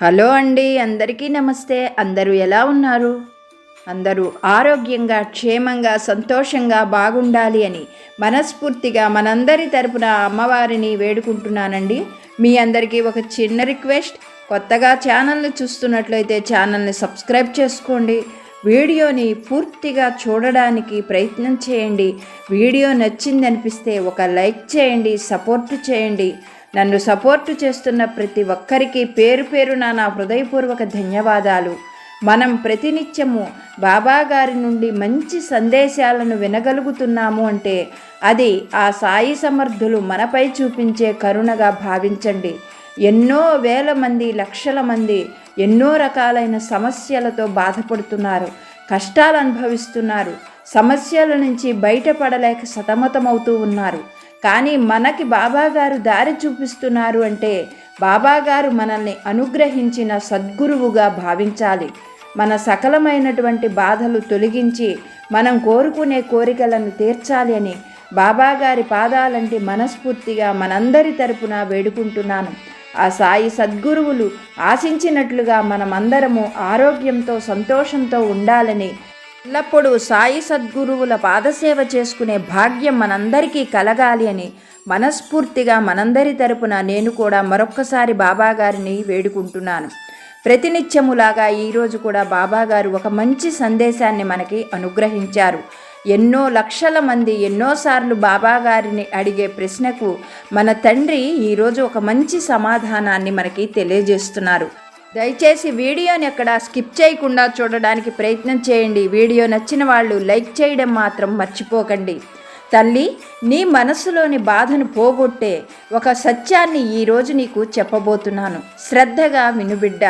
Hello అండి అందరికీ నమస్తే. అందరూ ఎలా ఉన్నారు? అందరూ ఆరోగ్యంగా క్షేమంగా సంతోషంగా బాగుండాలి అని మనస్ఫూర్తిగా మనందరి తరపున అమ్మవారిని వేడుకుంటున్నానండి. మీ అందరికీ ఒక చిన్న రిక్వెస్ట్. కొత్తగా ఛానల్ని చూస్తున్నట్లయితే ఛానల్ని సబ్స్క్రైబ్ చేసుకోండి. వీడియోని పూర్తిగా చూడడానికి ప్రయత్నం చేయండి. వీడియో నచ్చిందనిపిస్తే ఒక లైక్ చేయండి సపోర్ట్ చేయండి. నన్ను సపోర్టు చేస్తున్న ప్రతి ఒక్కరికి పేరు పేరున నా హృదయపూర్వక ధన్యవాదాలు. మనం ప్రతినిత్యము బాబా గారి నుండి మంచి సందేశాలను వినగలుగుతున్నాము అంటే అది ఆ సాయి సమర్థులు మనపై చూపించే కరుణగా భావించండి. ఎన్నో వేల మంది లక్షల మంది ఎన్నో రకాలైన సమస్యలతో బాధపడుతున్నారు కష్టాలు అనుభవిస్తున్నారు సమస్యల నుంచి బయటపడలేక సతమతమవుతూ ఉన్నారు. కానీ మనకి బాబాగారు దారి చూపిస్తున్నారు అంటే బాబాగారు మనల్ని అనుగ్రహించిన సద్గురువుగా భావించాలి. మన సకలమైనటువంటి బాధలు తొలగించి మనం కోరుకునే కోరికలను తీర్చాలి అని బాబాగారి పాదాలంటే మనస్ఫూర్తిగా మనందరి తరపున వేడుకుంటున్నాను. ఆ సాయి సద్గురువులు ఆశించినట్లుగా మనమందరము ఆరోగ్యంతో సంతోషంతో ఉండాలని ఎల్లప్పుడూ సాయి సద్గురువుల పాదసేవ చేసుకునే భాగ్యం మనందరికీ కలగాలి అని మనస్ఫూర్తిగా మనందరి తరపున నేను కూడా మరొక్కసారి బాబాగారిని వేడుకుంటున్నాను. ప్రతినిత్యములాగా ఈరోజు కూడా బాబాగారు ఒక మంచి సందేశాన్ని మనకి అనుగ్రహించారు. ఎన్నో లక్షల మంది ఎన్నోసార్లు బాబాగారిని అడిగే ప్రశ్నకు మన తండ్రి ఈరోజు ఒక మంచి సమాధానాన్ని మనకి తెలియజేస్తున్నారు. దయచేసి వీడియోని ఎక్కడ స్కిప్ చేయకుండా చూడడానికి ప్రయత్నం చేయండి. వీడియో నచ్చిన వాళ్ళు లైక్ చేయడం మాత్రం మర్చిపోకండి. తల్లి నీ మనసులోని బాధను పోగొట్టే ఒక సత్యాన్ని ఈరోజు నీకు చెప్పబోతున్నాను. శ్రద్ధగా వినుబిడ్డ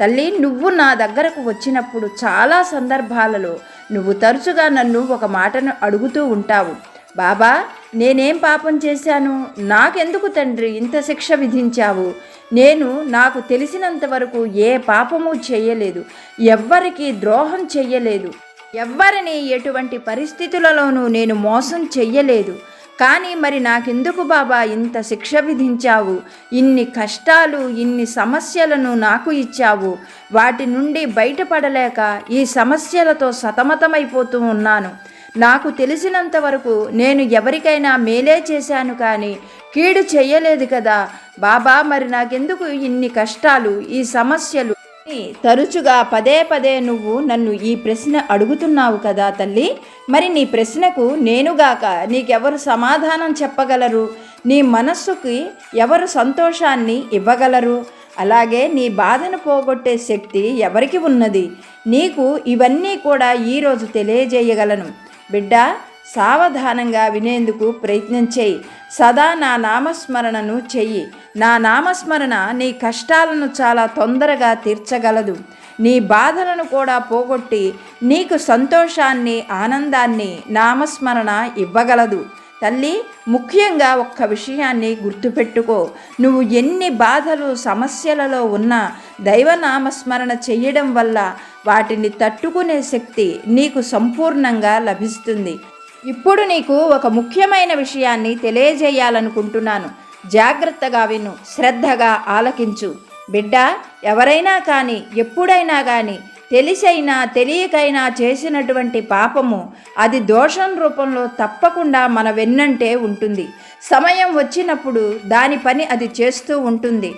తల్లి నువ్వు నా దగ్గరకు వచ్చినప్పుడు చాలా సందర్భాలలో నువ్వు తరచుగా నన్ను ఒక మాటను అడుగుతూ ఉంటావు. బాబా నేనేం పాపం చేశాను? నాకెందుకు తండ్రి ఇంత శిక్ష విధించావు? నేను నాకు తెలిసినంత వరకు ఏ పాపము చేయలేదు. ఎవ్వరికి ద్రోహం చెయ్యలేదు. ఎవ్వరిని ఎటువంటి పరిస్థితులలోనూ నేను మోసం చెయ్యలేదు. కానీ మరి నాకెందుకు బాబా ఇంత శిక్ష విధించావు? ఇన్ని కష్టాలు ఇన్ని సమస్యలను నాకు ఇచ్చావు. వాటి నుండి బయటపడలేక ఈ సమస్యలతో సతమతమైపోతూ ఉన్నాను. నాకు తెలిసినంత వరకు నేను ఎవరికైనా మేలే చేశాను కానీ కీడు చేయలేదు కదా. బాబా మరి నాకెందుకు ఇన్ని కష్టాలు ఈ సమస్యలు? తరచుగా పదే పదే నువ్వు నన్ను ఈ ప్రశ్న అడుగుతున్నావు కదా తల్లి. మరి నీ ప్రశ్నకు నేనుగాక నీకెవరు సమాధానం చెప్పగలరు? నీ మనస్సుకి ఎవరు సంతోషాన్ని ఇవ్వగలరు? అలాగే నీ బాధను పోగొట్టే శక్తి ఎవరికి ఉన్నది? నీకు ఇవన్నీ కూడా ఈరోజు తెలియజేయగలను. బిడ్డ సావధానంగా వినేందుకు ప్రయత్నం చేయి. సదా నా నామస్మరణను చెయ్యి. నా నామస్మరణ నీ కష్టాలను చాలా తొందరగా తీర్చగలదు. నీ బాధలను కూడా పోగొట్టి నీకు సంతోషాన్ని ఆనందాన్ని నామస్మరణ ఇవ్వగలదు. తల్లి ముఖ్యంగా ఒక్క విషయాన్ని గుర్తుపెట్టుకో. నువ్వు ఎన్ని బాధలు సమస్యలలో ఉన్నా దైవనామస్మరణ చేయడం వల్ల వాటిని తట్టుకునే శక్తి నీకు సంపూర్ణంగా లభిస్తుంది. ఇప్పుడు నీకు ఒక ముఖ్యమైన విషయాన్ని తెలియజేయాలనుకుంటున్నాను. జాగ్రత్తగా విను శ్రద్ధగా ఆలకించు. బిడ్డ ఎవరైనా కానీ ఎప్పుడైనా కానీ తెలిసైనా తెలియకైనా చేసినటువంటి పాపము అది దోషం రూపంలో తప్పకుండా మన వెన్నంటే ఉంటుంది. సమయం వచ్చినప్పుడు దాని పని అది చేస్తూ ఉంటుంది.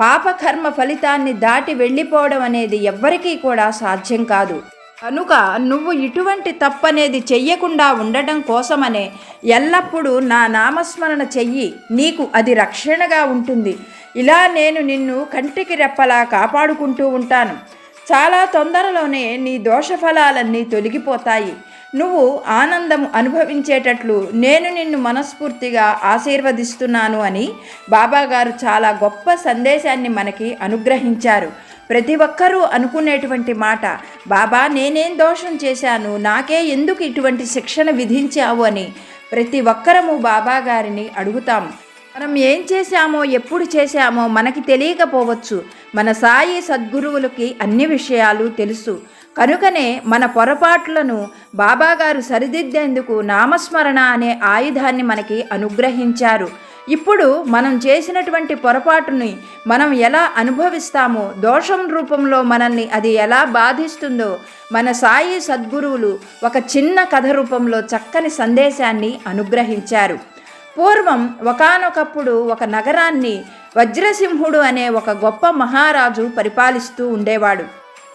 పాపకర్మ ఫలితాన్ని దాటి వెళ్ళిపోవడం అనేది ఎవ్వరికీ కూడా సాధ్యం కాదు. కనుక నువ్వు ఇటువంటి తప్పనేది చెయ్యకుండా ఉండటం కోసమనే ఎల్లప్పుడూ నా నామస్మరణ చెయ్యి. నీకు అది రక్షణగా ఉంటుంది. ఇలా నేను నిన్ను కంటికి రెప్పలా కాపాడుకుంటూ ఉంటాను. చాలా తొందరలోనే నీ దోషఫలాలన్నీ తొలగిపోతాయి. నువ్వు ఆనందం అనుభవించేటట్లు నేను నిన్ను మనస్ఫూర్తిగా ఆశీర్వదిస్తున్నాను అని బాబాగారు చాలా గొప్ప సందేశాన్ని మనకి అనుగ్రహించారు. ప్రతి ఒక్కరూ అనుకునేటువంటి మాట బాబా నేనేం దోషం చేశాను? నాకే ఎందుకు ఇటువంటి శిక్షణ విధించావు? అని ప్రతి ఒక్కరము బాబా గారిని అడుగుతాం. మనం ఏం చేశామో ఎప్పుడు చేశామో మనకి తెలియకపోవచ్చు. మన సాయి సద్గురువులకి అన్ని విషయాలు తెలుసు. కనుకనే మన పొరపాట్లను బాబాగారు సరిదిద్దేందుకు నామస్మరణ అనే ఆయుధాన్ని మనకి అనుగ్రహించారు. ఇప్పుడు మనం చేసినటువంటి పొరపాటుని మనం ఎలా అనుభవిస్తామో దోషం రూపంలో మనల్ని అది ఎలా బాధిస్తుందో మన సాయి సద్గురువులు ఒక చిన్న కథ రూపంలో చక్కని సందేశాన్ని అనుగ్రహించారు. పూర్వం ఒకానొకప్పుడు ఒక నగరాన్ని వజ్రసింహుడు అనే ఒక గొప్ప మహారాజు పరిపాలిస్తూ ఉండేవాడు.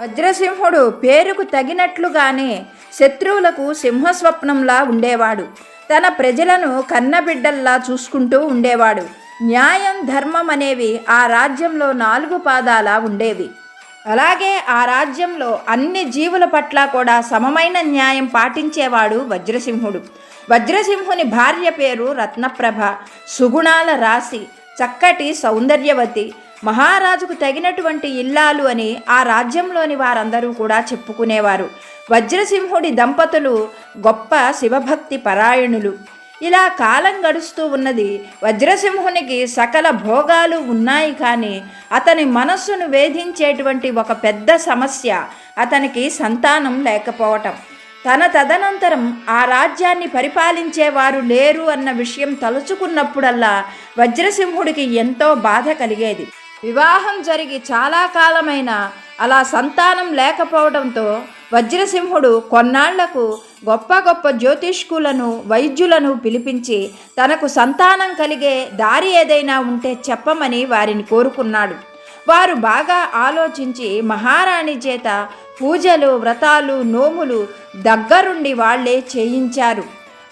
వజ్రసింహుడు పేరుకు తగినట్లుగానే శత్రువులకు సింహస్వప్నంలా ఉండేవాడు. తన ప్రజలను కన్నబిడ్డల్లా చూసుకుంటూ ఉండేవాడు. న్యాయం ధర్మం అనేవి ఆ రాజ్యంలో నాలుగు పాదాల ఉండేవి. అలాగే ఆ రాజ్యంలో అన్ని జీవుల పట్ల కూడా సమమైన న్యాయం పాటించేవాడు వజ్రసింహుడు. వజ్రసింహుని భార్య పేరు రత్నప్రభ. సుగుణాల రాశి చక్కటి సౌందర్యవతి. మహారాజుకు తగినటువంటి ఇల్లాలు అని ఆ రాజ్యంలోని వారందరూ కూడా చెప్పుకునేవారు. వజ్రసింహుడి దంపతులు గొప్ప శివభక్తి పరాయణులు. ఇలా కాలం గడుస్తూ ఉన్నది. వజ్రసింహునికి సకల భోగాలు ఉన్నాయి కానీ అతని మనస్సును వేధించేటువంటి ఒక పెద్ద సమస్య అతనికి సంతానం లేకపోవటం. తన తదనంతరం ఆ రాజ్యాన్ని పరిపాలించేవారు లేరు అన్న విషయం తలుచుకున్నప్పుడల్లా వజ్రసింహుడికి ఎంతో బాధ కలిగేది. వివాహం జరిగి చాలా కాలమైన అలా సంతానం లేకపోవడంతో వజ్రసింహుడు కొన్నాళ్ళకు గొప్ప గొప్ప జ్యోతిష్కులను వైద్యులను పిలిపించి తనకు సంతానం కలిగే దారి ఏదైనా ఉంటే చెప్పమని వారిని కోరుకున్నాడు. వారు బాగా ఆలోచించి మహారాణి చేత పూజలు వ్రతాలు నోములు దగ్గరుండి వాళ్ళే చేయించారు.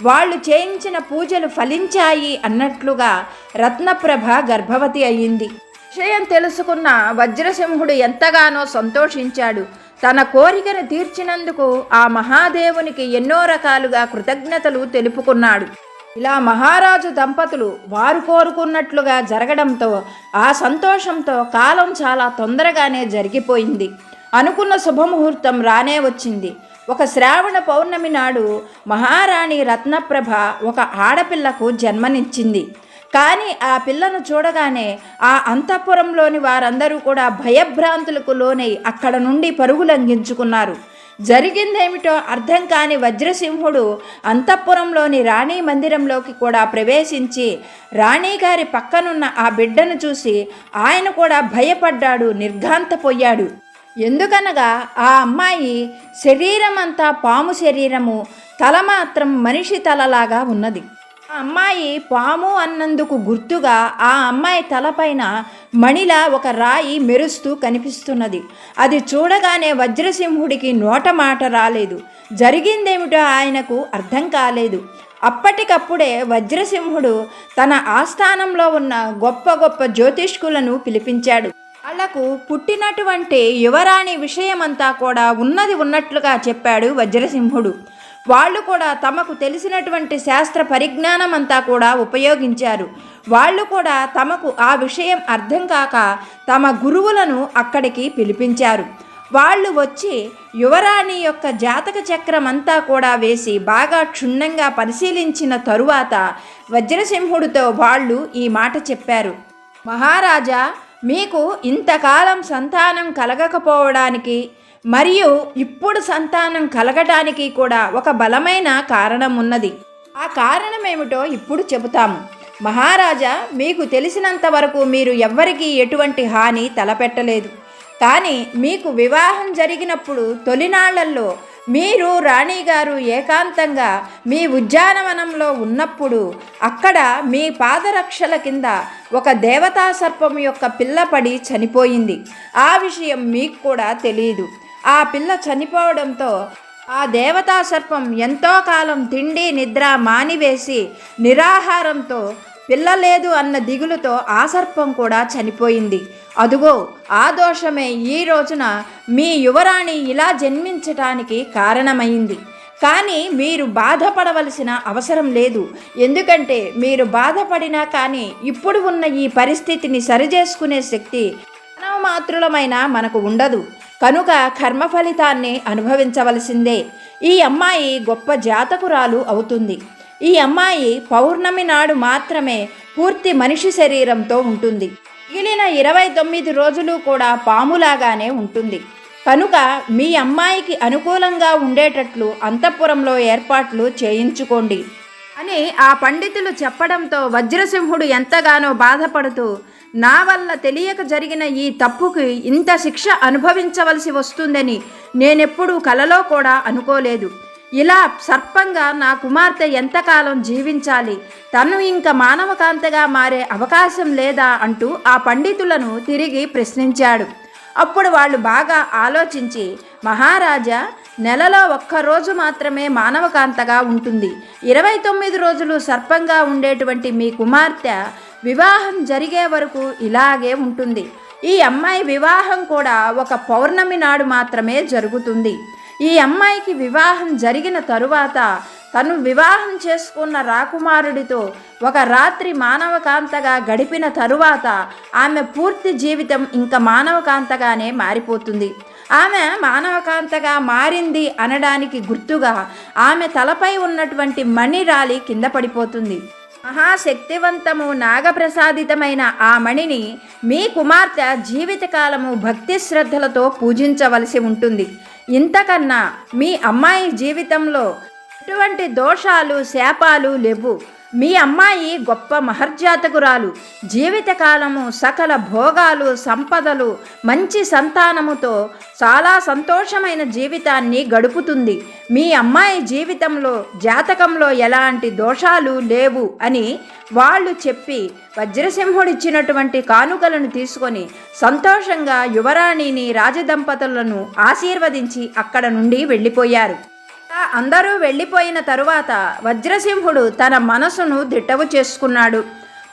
వాళ్ళు చేయించిన పూజలు ఫలించాయి అన్నట్లుగా రత్నప్రభ గర్భవతి అయ్యింది విషయం తెలుసుకున్న వజ్రసింహుడు ఎంతగానో సంతోషించాడు. తన కోరికను తీర్చినందుకు ఆ మహాదేవునికి ఎన్నో రకాలుగా కృతజ్ఞతలు తెలుపుకున్నాడు. ఇలా మహారాజు దంపతులు వారు కోరుకున్నట్లుగా జరగడంతో ఆ సంతోషంతో కాలం చాలా తొందరగానే జరిగిపోయింది. అనుకున్న శుభముహూర్తం రానే వచ్చింది. ఒక శ్రావణ పౌర్ణమి నాడు మహారాణి రత్నప్రభ ఒక ఆడపిల్లకు జన్మనిచ్చింది. కానీ ఆ పిల్లను చూడగానే ఆ అంతఃపురంలోని వారందరూ కూడా భయభ్రాంతులకు లోనై అక్కడ నుండి పరుగులంఘించుకున్నారు జరిగిందేమిటో అర్థం కాని వజ్రసింహుడు అంతఃపురంలోని రాణి మందిరంలోకి కూడా ప్రవేశించి రాణిగారి పక్కనున్న ఆ బిడ్డను చూసి ఆయన కూడా భయపడ్డాడు నిర్ఘాంతపోయాడు. ఎందుకనగా ఆ అమ్మాయి శరీరం అంతా పాము శరీరము తల మాత్రం మనిషి తలలాగా ఉన్నది. అమ్మాయి పాము అన్నందుకు గుర్తుగా ఆ అమ్మాయి తలపైన మణిలా ఒక రాయి మెరుస్తూ కనిపిస్తున్నది. అది చూడగానే వజ్రసింహుడికి నోట మాట రాలేదు. జరిగిందేమిటో ఆయనకు అర్థం కాలేదు. అప్పటికప్పుడే వజ్రసింహుడు తన ఆస్థానంలో ఉన్న గొప్ప గొప్ప జ్యోతిష్కులను పిలిపించాడు. వాళ్ళకు పుట్టినటువంటి యువరాణి విషయమంతా కూడా ఉన్నది ఉన్నట్లుగా చెప్పాడు వజ్రసింహుడు. వాళ్ళు కూడా తమకు తెలిసినటువంటి శాస్త్ర పరిజ్ఞానం అంతా కూడా ఉపయోగించారు. వాళ్ళు కూడా తమకు ఆ విషయం అర్థం కాక తమ గురువులను అక్కడికి పిలిపించారు. వాళ్ళు వచ్చి యువరాణి యొక్క జాతక చక్రం అంతా కూడా వేసి బాగా క్షుణ్ణంగా పరిశీలించిన తరువాత వజ్రసింహుడితో వాళ్ళు ఈ మాట చెప్పారు. మహారాజా మీకు ఇంతకాలం సంతానం కలగకపోవడానికి మరియు ఇప్పుడు సంతానం కలగటానికి కూడా ఒక బలమైన కారణం ఉన్నది ఆ కారణం ఏమిటో ఇప్పుడు చెబుతాము. మహారాజా మీకు తెలిసినంత వరకు మీరు ఎవ్వరికీ ఎటువంటి హాని తలపెట్టలేదు. కానీ మీకు వివాహం జరిగినప్పుడు తొలినాళ్ళలో మీరు రాణిగారు ఏకాంతంగా మీ ఉద్యానవనంలో ఉన్నప్పుడు అక్కడ మీ పాదరక్షల కింద ఒక దేవతా సర్పం యొక్క పిల్లపడి చనిపోయింది. ఆ విషయం మీకు కూడా తెలియదు. ఆ పిల్ల చనిపోవడంతో ఆ దేవతా సర్పం ఎంతో కాలం తిండి నిద్ర మానివేసి నిరాహారంతో పిల్ల లేదు అన్న దిగులుతో ఆ సర్పం కూడా చనిపోయింది. అదుగో ఆ దోషమే ఈ రోజున మీ యువరాణి ఇలా జన్మించటానికి కారణమైంది. కానీ మీరు బాధపడవలసిన అవసరం లేదు. ఎందుకంటే మీరు బాధపడినా కానీ ఇప్పుడు ఉన్న ఈ పరిస్థితిని సరిచేసుకునే శక్తి మానవ మాతృలమైన మనకు ఉండదు. కనుక కర్మ ఫలితాన్ని అనుభవించవలసిందే. ఈ అమ్మాయి గొప్ప జాతకురాలు అవుతుంది. ఈ అమ్మాయి పౌర్ణమి నాడు మాత్రమే పూర్తి మనిషి శరీరంతో ఉంటుంది. మిగిలిన ఇరవై తొమ్మిది రోజులు కూడా పాములాగానే ఉంటుంది. కనుక మీ అమ్మాయికి అనుకూలంగా ఉండేటట్లు అంతఃపురంలో ఏర్పాట్లు చేయించుకోండి. అని ఆ పండితులు చెప్పడంతో వజ్రసింహుడు ఎంతగానో బాధపడుతూ నా వల్ల తెలియక జరిగిన ఈ తప్పుకి ఇంత శిక్ష అనుభవించవలసి వస్తుందని నేనెప్పుడూ కలలో కూడా అనుకోలేదు. ఇలా సర్పంగా నా కుమార్తె ఎంతకాలం జీవించాలి? తను ఇంకా మానవకాంతగా మారే అవకాశం లేదా అంటూ ఆ పండితులను తిరిగి ప్రశ్నించాడు. అప్పుడు వాళ్ళు బాగా ఆలోచించి మహారాజా నెలలో ఒక్కరోజు మాత్రమే మానవకాంతగా ఉంటుంది. ఇరవై తొమ్మిది రోజులు సర్పంగా ఉండేటువంటి మీ కుమార్తె వివాహం జరిగే వరకు ఇలాగే ఉంటుంది. ఈ అమ్మాయి వివాహం కూడా ఒక పౌర్ణమి నాడు మాత్రమే జరుగుతుంది. ఈ అమ్మాయికి వివాహం జరిగిన తరువాత తను వివాహం చేసుకున్న రాకుమారుడితో ఒక రాత్రి మానవకాంతగా గడిపిన తరువాత ఆమె పూర్తి జీవితం ఇంకా మానవకాంతగానే మారిపోతుంది. ఆమె మానవకాంతగా మారింది అనడానికి గుర్తుగా ఆమె తలపై ఉన్నటువంటి మణి రాలి కింద పడిపోతుంది. మహాశక్తివంతము నాగప్రసాదితమైన ఆ మణిని మీ కుమార్తె జీవితకాలము భక్తి శ్రద్ధలతో పూజించవలసి ఉంటుంది. ఇంతకన్నా మీ అమ్మాయి జీవితంలో ఎటువంటి దోషాలు శాపాలు లేవు. మీ అమ్మాయి గొప్ప మహర్జాతకురాలు. జీవితకాలము సకల భోగాలు సంపదలు మంచి సంతానముతో చాలా సంతోషమైన జీవితాన్ని గడుపుతుంది. మీ అమ్మాయి జీవితంలో జాతకంలో ఎలాంటి దోషాలు లేవు అని వాళ్ళు చెప్పి వజ్రసింహుడిచ్చినటువంటి కానుకలను తీసుకొని సంతోషంగా యువరాణిని రాజదంపతులను ఆశీర్వదించి అక్కడ నుండి వెళ్ళిపోయారు. అందరూ వెళ్ళిపోయిన తరువాత వజ్రసింహుడు తన మనసును దిట్టవు చేసుకున్నాడు.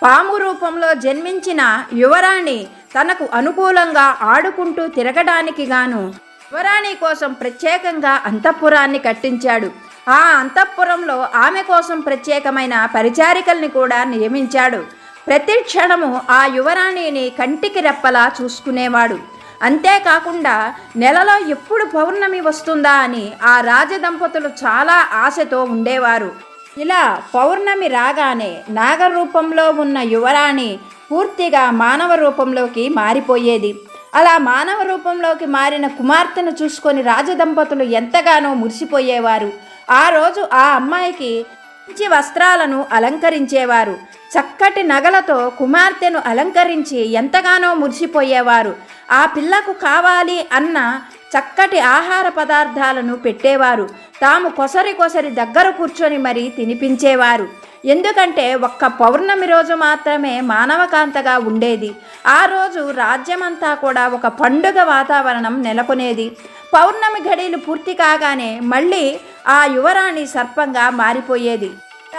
పాము రూపంలో జన్మించిన యువరాణి తనకు అనుకూలంగా ఆడుకుంటూ తిరగడానికి గాను యువరాణి కోసం ప్రత్యేకంగా అంతఃపురాన్ని కట్టించాడు. ఆ అంతఃపురంలో ఆమె కోసం ప్రత్యేకమైన పరిచారికల్ని కూడా నియమించాడు. ప్రతి క్షణము ఆ యువరాణిని కంటికి రెప్పలా చూసుకునేవాడు. అంతేకాకుండా నెలలో ఎప్పుడు పౌర్ణమి వస్తుందా అని ఆ రాజదంపతులు చాలా ఆశతో ఉండేవారు. ఇలా పౌర్ణమి రాగానే నాగరూపంలో ఉన్న యువరాణి పూర్తిగా మానవ రూపంలోకి మారిపోయేది. అలా మానవ రూపంలోకి మారిన కుమార్తెను చూసుకొని రాజదంపతులు ఎంతగానో మురిసిపోయేవారు. ఆ రోజు ఆ అమ్మాయికి మంచి వస్త్రాలను అలంకరించేవారు. చక్కటి నగలతో కుమార్తెను అలంకరించి ఎంతగానో మురిసిపోయేవారు. ఆ పిల్లకు కావాలి అన్న చక్కటి ఆహార పదార్థాలను పెట్టేవారు. తాము కొసరి కొసరి దగ్గర కూర్చొని మరీ తినిపించేవారు. ఎందుకంటే ఒక్క పౌర్ణమి రోజు మాత్రమే మానవకాంతగా ఉండేది. ఆ రోజు రాజ్యమంతా కూడా ఒక పండుగ వాతావరణం నెలకొనేది. పౌర్ణమి ఘడీలు పూర్తి కాగానే మళ్ళీ ఆ యువరాణి సర్పంగా మారిపోయేది.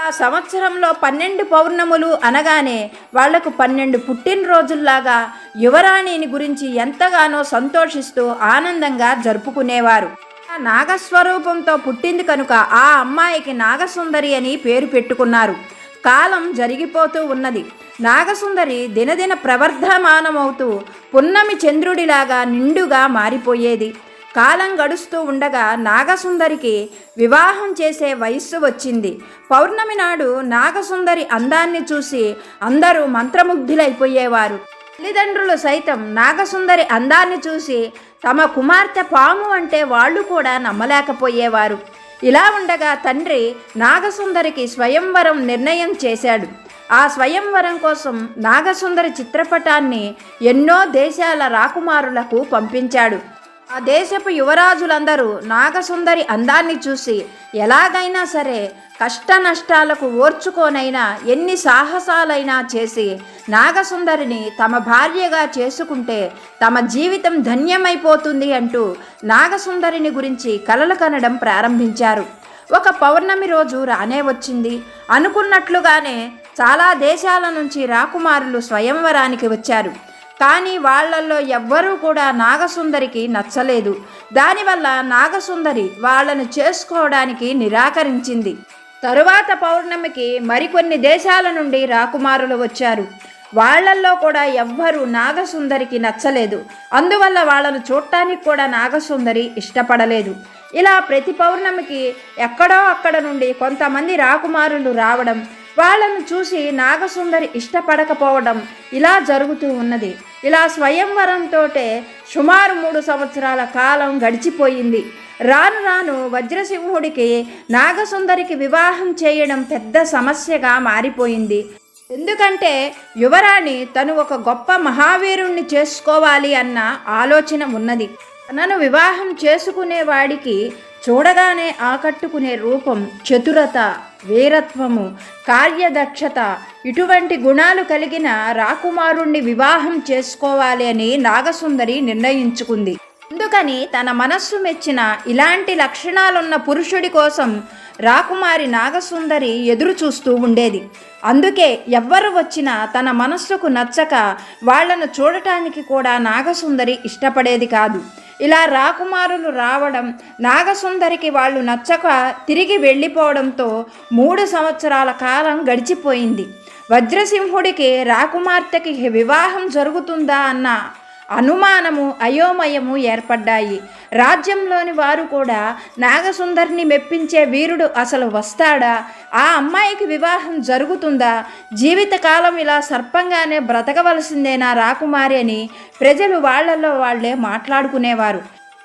ఆ సంవత్సరంలో పన్నెండు పౌర్ణములు అనగానే వాళ్ళకు పన్నెండు పుట్టినరోజుల్లాగా యువరాణిని గురించి ఎంతగానో సంతోషిస్తూ ఆనందంగా జరుపుకునేవారు. ఆ నాగస్వరూపంతో పుట్టింది కనుక ఆ అమ్మాయికి నాగసుందరి అని పేరు పెట్టుకున్నారు. కాలం జరిగిపోతూ ఉన్నది. నాగసుందరి దినదిన ప్రవర్ధమానమవుతూ పున్నమి చంద్రుడిలాగా నిండుగా మారిపోయేది. కాలం గడుస్తూ ఉండగా నాగసుందరికి వివాహం చేసే వయస్సు వచ్చింది. పౌర్ణమి నాడు నాగసుందరి అందాన్ని చూసి అందరూ మంత్రముగ్ధులైపోయేవారు. తల్లిదండ్రులు సైతం నాగసుందరి అందాన్ని చూసి తమ కుమార్తె పాము అంటే వాళ్ళు కూడా నమ్మలేకపోయేవారు. ఇలా ఉండగా తండ్రి నాగసుందరికి స్వయంవరం నిర్ణయం చేశాడు. ఆ స్వయంవరం కోసం నాగసుందరి చిత్రపటాన్ని ఎన్నో దేశాల రాకుమారులకు పంపించాడు. ఆ దేశపు యువరాజులందరూ నాగసుందరి అందాన్ని చూసి ఎలాగైనా సరే కష్ట నష్టాలకు ఓర్చుకోనైనా ఎన్ని సాహసాలైనా చేసి నాగసుందరిని తమ భార్యగా చేసుకుంటే తమ జీవితం ధన్యమైపోతుంది అంటూ నాగసుందరిని గురించి కలలు కనడం ప్రారంభించారు. ఒక పౌర్ణమి రోజు రానే వచ్చింది. అనుకున్నట్లుగానే చాలా దేశాల నుంచి రాకుమారులు స్వయంవరానికి వచ్చారు. కానీ వాళ్ళల్లో ఎవ్వరూ కూడా నాగసుందరికి నచ్చలేదు. దానివల్ల నాగసుందరి వాళ్ళను చేసుకోవడానికి నిరాకరించింది. తరువాత పౌర్ణమికి మరికొన్ని దేశాల నుండి రాకుమారులు వచ్చారు. వాళ్ళల్లో కూడా ఎవ్వరూ నాగసుందరికి నచ్చలేదు. అందువల్ల వాళ్ళను చూడటానికి కూడా నాగసుందరి ఇష్టపడలేదు. ఇలా ప్రతి పౌర్ణమికి ఎక్కడో అక్కడ నుండి కొంతమంది రాకుమారులు రావడం వాళ్ళను చూసి నాగసుందరి ఇష్టపడకపోవడం ఇలా జరుగుతూ ఉన్నది. ఇలా స్వయంవరంతోటే సుమారు మూడు సంవత్సరాల కాలం గడిచిపోయింది. రాను రాను వజ్రసింహుడికి నాగసుందరికి వివాహం చేయడం పెద్ద సమస్యగా మారిపోయింది. ఎందుకంటే యువరాణి తను ఒక గొప్ప మహావీరుణ్ణి చేసుకోవాలి అన్న ఆలోచన ఉన్నది. తనను వివాహం చేసుకునేవాడికి చూడగానే ఆకట్టుకునే రూపం చతురత వీరత్వము కార్యదక్షత ఇటువంటి గుణాలు కలిగిన రాకుమారుణ్ణి వివాహం చేసుకోవాలి అని నాగసుందరి నిర్ణయించుకుంది. అందుకని తన మనస్సు మెచ్చిన ఇలాంటి లక్షణాలున్న పురుషుడి కోసం రాకుమారి నాగసుందరి ఎదురు చూస్తూ ఉండేది. అందుకే ఎవ్వరు వచ్చినా తన మనస్సుకు నచ్చక వాళ్ళను చూడటానికి కూడా నాగసుందరి ఇష్టపడేది కాదు. ఇలా రాకుమారులు రావడం నాగసుందరికి వాళ్ళు నచ్చక తిరిగి వెళ్ళిపోవడంతో మూడు సంవత్సరాల కాలం గడిచిపోయింది. వజ్రసింహుడికి రాకుమార్తెకి వివాహం జరుగుతుందా అన్న అనుమానము అయోమయము ఏర్పడ్డాయి. రాజ్యంలోని వారు కూడా నాగసుందరిని మెప్పించే వీరుడు అసలు వస్తాడా? ఆ అమ్మాయికి వివాహం జరుగుతుందా? జీవితకాలం ఇలా సర్పంగానే బ్రతకవలసిందేనా రాకుమారి అని ప్రజలు వాళ్ళల్లో వాళ్ళే మాట్లాడుకునేవారు.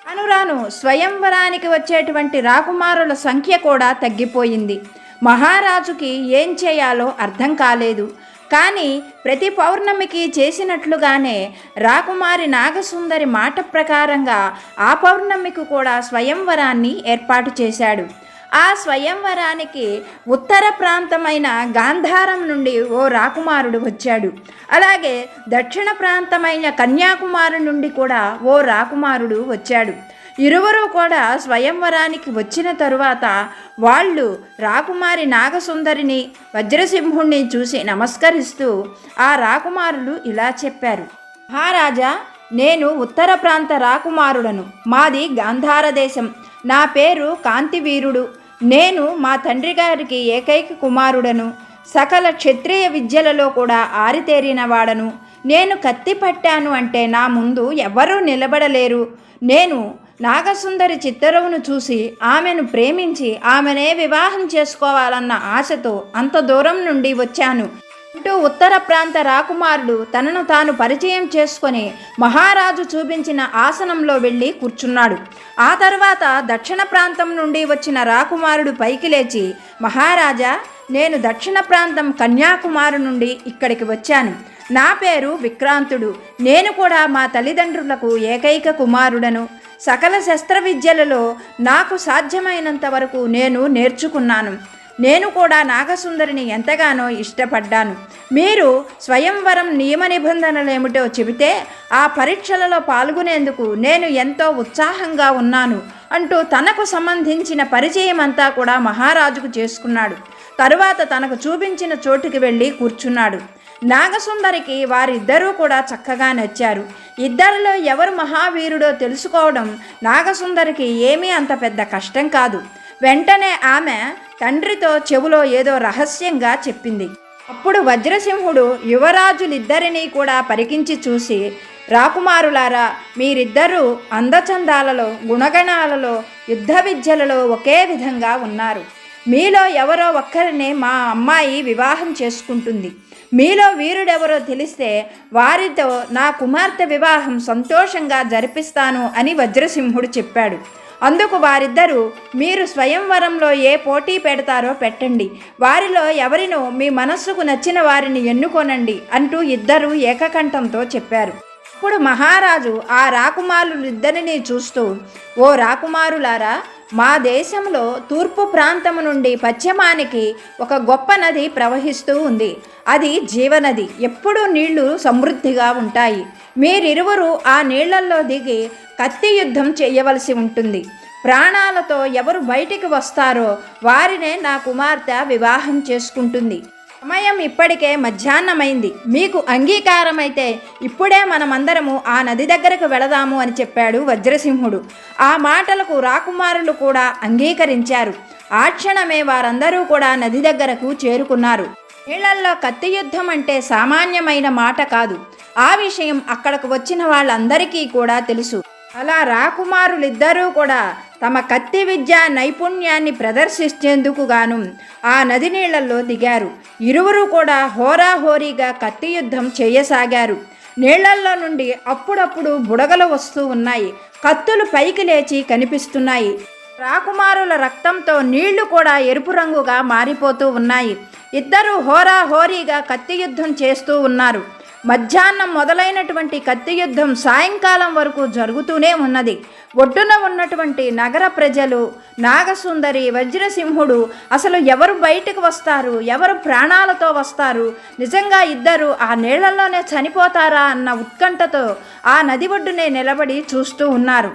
అనురాను స్వయంవరానికి వచ్చేటువంటి రాకుమారుల సంఖ్య కూడా తగ్గిపోయింది. మహారాజుకి ఏం చేయాలో అర్థం కాలేదు. కానీ ప్రతి పౌర్ణమికి చేసినట్లుగానే రాకుమారి నాగసుందరి మాట ప్రకారంగా ఆ పౌర్ణమికి కూడా స్వయంవరాన్ని ఏర్పాటు చేశాడు. ఆ స్వయంవరానికి ఉత్తర ప్రాంతమైన గాంధారం నుండి ఓ రాకుమారుడు వచ్చాడు. అలాగే దక్షిణ ప్రాంతమైన కన్యాకుమారి నుండి కూడా ఓ రాకుమారుడు వచ్చాడు. ఇరువురు కూడా స్వయంవరానికి వచ్చిన తరువాత వాళ్ళు రాకుమారి నాగసుందరిని వజ్రసింహుణ్ణి చూసి నమస్కరిస్తూ ఆ రాకుమారులు ఇలా చెప్పారు. మహారాజా నేను ఉత్తర ప్రాంత రాకుమారుడను మాది గాంధార దేశం నా పేరు కాంతివీరుడు. నేను మా తండ్రి గారికి ఏకైక కుమారుడను. సకల క్షత్రియ విద్యలలో కూడా ఆరితేరిన వాడను. నేను కత్తి పట్టాను అంటే నా ముందు ఎవరూ నిలబడలేరు. నేను నాగసుందరి చిత్తరువును చూసి ఆమెను ప్రేమించి ఆమెనే వివాహం చేసుకోవాలన్న ఆశతో అంత దూరం నుండి వచ్చాను. అంటూ ఉత్తర ప్రాంత రాకుమారుడు తనను తాను పరిచయం చేసుకొని మహారాజు చూపించిన ఆసనంలో వెళ్ళి కూర్చున్నాడు. ఆ తర్వాత దక్షిణ ప్రాంతం నుండి వచ్చిన రాకుమారుడు పైకి లేచి మహారాజా నేను దక్షిణ ప్రాంతం కన్యాకుమారి నుండి ఇక్కడికి వచ్చాను. నా పేరు విక్రాంతుడు. నేను కూడా మా తల్లిదండ్రులకు ఏకైక కుమారుడను. సకల శస్త్ర విద్యలలో నాకు సాధ్యమైనంత వరకు నేను నేర్చుకున్నాను. నేను కూడా నాగసుందరిని ఎంతగానో ఇష్టపడ్డాను. మీరు స్వయంవరం నియమ నిబంధనలు ఏమిటో చెబితే ఆ పరీక్షలలో పాల్గొనేందుకు నేను ఎంతో ఉత్సాహంగా ఉన్నాను అంటూ తనకు సంబంధించిన పరిచయం అంతా కూడా మహారాజుకు చేసుకున్నాడు. తరువాత తనకు చూపించిన చోటుకి వెళ్ళి కూర్చున్నాడు. నాగసుందరికి వారిద్దరూ కూడా చక్కగా నచ్చారు. ఇద్దరిలో ఎవరు మహావీరుడో తెలుసుకోవడం నాగసుందరికి ఏమీ అంత పెద్ద కష్టం కాదు. వెంటనే ఆమె తండ్రితో చెవులో ఏదో రహస్యంగా చెప్పింది. అప్పుడు వజ్రసింహుడు యువరాజులిద్దరినీ కూడా పరికించి చూసి రాకుమారులారా మీరిద్దరూ అందచందాలలో గుణగణాలలో యుద్ధ విద్యలలో ఒకే విధంగా ఉన్నారు. మీలో ఎవరో ఒక్కరిని మా అమ్మాయి వివాహం చేసుకుంటుంది. మీలో వీరుడెవరో తెలిస్తే వారితో నా కుమార్తె వివాహం సంతోషంగా జరిపిస్తాను అని వజ్రసింహుడు చెప్పాడు. అందుకు వారిద్దరూ మీరు స్వయంవరంలో ఏ పోటీ పెడతారో పెట్టండి. వారిలో ఎవరినో మీ మనస్సుకు నచ్చిన వారిని ఎన్నుకోనండి అంటూ ఇద్దరూ ఏకకంఠంతో చెప్పారు. అప్పుడు మహారాజు ఆ రాకుమారులిద్దరిని చూస్తూ ఓ రాకుమారులారా మా దేశంలో తూర్పు ప్రాంతము నుండి పశ్చిమానికి ఒక గొప్ప నది ప్రవహిస్తూ ఉంది. అది జీవనది. ఎప్పుడూ నీళ్ళు సమృద్ధిగా ఉంటాయి. మీరిరువురు ఆ నీళ్ళలో దిగి కత్తి యుద్ధం చేయవలసి ఉంటుంది. ప్రాణాలతో ఎవరు బయటికి వస్తారో వారినే నా కుమార్తె వివాహం చేసుకుంటుంది. సమయం ఇప్పటికే మధ్యాహ్నమైంది. మీకు అంగీకారమైతే ఇప్పుడే మనమందరము ఆ నది దగ్గరకు వెళదాము అని చెప్పాడు వజ్రసింహుడు. ఆ మాటలకు రాకుమారులు కూడా అంగీకరించారు. ఆ క్షణమే వారందరూ కూడా నది దగ్గరకు చేరుకున్నారు. నీళ్ళల్లో కత్తి యుద్ధం అంటే సామాన్యమైన మాట కాదు. ఆ విషయం అక్కడకు వచ్చిన వాళ్ళందరికీ కూడా తెలుసు. అలా రాకుమారులిద్దరూ కూడా తమ కత్తి విద్య నైపుణ్యాన్ని ప్రదర్శించేందుకు గాను ఆ నది నీళ్ళలో దిగారు. ఇరువురు కూడా హోరాహోరీగా కత్తి యుద్ధం చేయసాగారు. నీళ్ళల్లో నుండి అప్పుడప్పుడు బుడగలు వస్తూ ఉన్నాయి. కత్తులు పైకి లేచి కనిపిస్తున్నాయి. రాకుమారుల రక్తంతో నీళ్ళు కూడా ఎరుపు రంగుగా మారిపోతూ ఉన్నాయి. ఇద్దరు హోరా హోరీగా కత్తి యుద్ధం చేస్తూ ఉన్నారు. మధ్యాహ్నం మొదలైనటువంటి కత్తి యుద్ధం సాయంకాలం వరకు జరుగుతూనే ఉన్నది. ఒడ్డున ఉన్నటువంటి నగర ప్రజలు నాగసుందరి వజ్రసింహుడు అసలు ఎవరు బయటకు వస్తారు? ఎవరు ప్రాణాలతో వస్తారు? నిజంగా ఇద్దరు ఆ నీళ్ళలోనే చనిపోతారా అన్న ఉత్కంఠతో ఆ నది ఒడ్డునే నిలబడి చూస్తూ ఉన్నారు.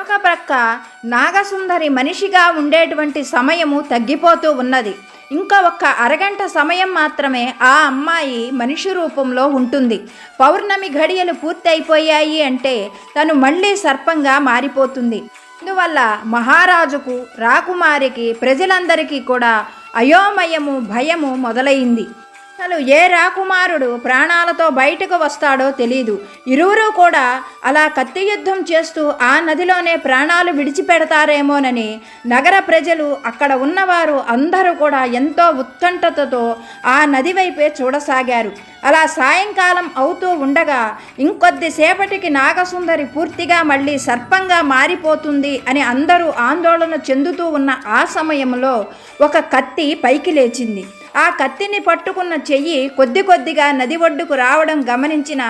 ఒక ప్రక్క నాగసుందరి మనిషిగా ఉండేటువంటి సమయము తగ్గిపోతూ ఉన్నది. ఇంకా ఒక్క అరగంట సమయం మాత్రమే ఆ అమ్మాయి మనిషి రూపంలో ఉంటుంది. పౌర్ణమి ఘడియలు పూర్తి అయిపోయాయి అంటే తను మళ్ళీ సర్పంగా మారిపోతుంది. అందువల్ల మహారాజుకు రాకుమారికి ప్రజలందరికీ కూడా అయోమయము భయము మొదలైంది. అసలు ఏ రాకుమారుడు ప్రాణాలతో బయటకు వస్తాడో తెలియదు ఇరువురు కూడా అలా కత్తి యుద్ధం చేస్తూ ఆ నదిలోనే ప్రాణాలు విడిచిపెడతారేమోనని నగర ప్రజలు అక్కడ ఉన్నవారు అందరూ కూడా ఎంతో ఉత్కంఠతతో ఆ నది వైపే చూడసాగారు. అలా సాయంకాలం అవుతూ ఉండగా ఇంకొద్దిసేపటికి నాగసుందరి పూర్తిగా మళ్ళీ సర్పంగా మారిపోతుంది అని అందరూ ఆందోళన చెందుతూ ఉన్న ఆ సమయంలో ఒక కత్తి పైకి లేచింది. ఆ కత్తిని పట్టుకున్న చెయ్యి కొద్ది కొద్దిగా నది ఒడ్డుకు రావడం గమనించిన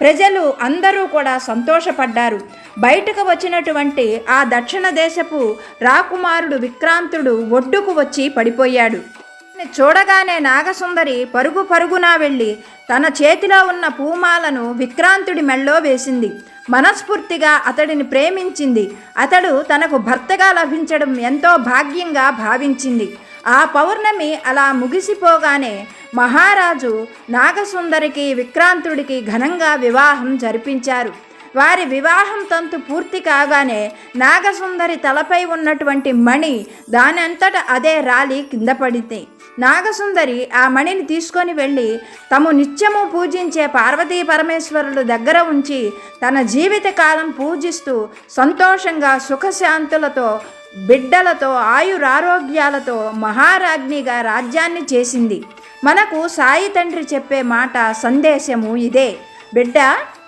ప్రజలు అందరూ కూడా సంతోషపడ్డారు. బయటకు వచ్చినటువంటి ఆ దక్షిణ దేశపు రాకుమారుడు విక్రాంతుడు ఒడ్డుకు వచ్చి పడిపోయాడు. చూడగానే నాగసుందరి పరుగు పరుగునా వెళ్ళి తన చేతిలో ఉన్న పూమాలను విక్రాంతుడి మెళ్ళో వేసింది. మనస్ఫూర్తిగా అతడిని ప్రేమించింది. అతడు తనకు భర్తగా లభించడం ఎంతో భాగ్యంగా భావించింది. ఆ పౌర్ణమి అలా ముగిసిపోగానే మహారాజు నాగసుందరికి విక్రాంతుడికి ఘనంగా వివాహం జరిపించారు. వారి వివాహం తంతు పూర్తి కాగానే నాగసుందరి తలపై ఉన్నటువంటి మణి దానంతట అదే రాలి కింద పడింది. నాగసుందరి ఆ మణిని తీసుకొని వెళ్ళి తము నిత్యము పూజించే పార్వతీ పరమేశ్వరులు దగ్గర ఉంచి తన జీవితకాలం పూజిస్తూ సంతోషంగా సుఖశాంతులతో బిడ్డలతో ఆయురారోగ్యాలతో మహారాజ్ఞిగా రాజ్యాన్ని చేసింది. మనకు సాయి తండ్రి చెప్పే మాట సందేశము ఇదే. బిడ్డ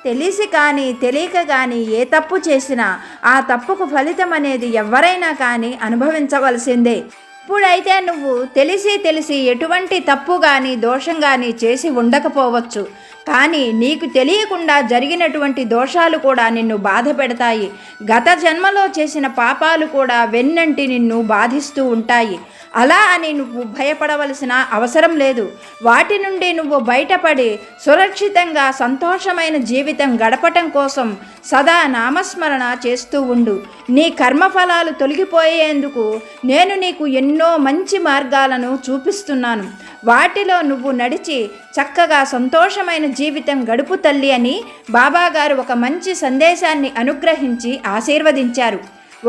తెలిసి కానీ తెలియక కానీ ఏ తప్పు చేసినా ఆ తప్పుకు ఫలితం అనేది ఎవరైనా కానీ అనుభవించవలసిందే. ఇప్పుడైతే నువ్వు తెలిసి తెలిసి ఎటువంటి తప్పు కానీ దోషం కానీ చేసి ఉండకపోవచ్చు. కానీ నీకు తెలియకుండా జరిగినటువంటి దోషాలు కూడా నిన్ను బాధ పెడతాయి. గత జన్మలో చేసిన పాపాలు కూడా వెన్నంటి నిన్ను బాధిస్తూ ఉంటాయి. అలా అని నువ్వు భయపడవలసిన అవసరం లేదు. వాటి నుండి నువ్వు బయటపడి సురక్షితంగా సంతోషమైన జీవితం గడపటం కోసం సదా నామస్మరణ చేస్తూ ఉండు. నీ కర్మఫలాలు తొలగిపోయేందుకు నేను నీకు ఎన్నో మంచి మార్గాలను చూపిస్తున్నాను. వాటిలో నువ్వు నడిచి చక్కగా సంతోషమైన జీవితం గడుపు తల్లి అని బాబాగారు ఒక మంచి సందేశాన్ని అనుగ్రహించి ఆశీర్వదించారు.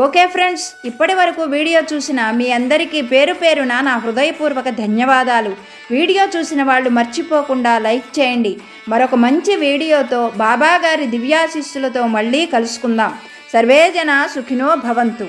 ఓకే ఫ్రెండ్స్ ఇప్పటి వరకు వీడియో చూసిన మీ అందరికీ పేరు పేరున నా హృదయపూర్వక ధన్యవాదాలు. వీడియో చూసిన వాళ్ళు మర్చిపోకుండా లైక్ చేయండి. మరొక మంచి వీడియోతో బాబాగారి దివ్యాశిస్సులతో మళ్ళీ కలుసుకుందాం. సర్వేజన సుఖినో భవంతు.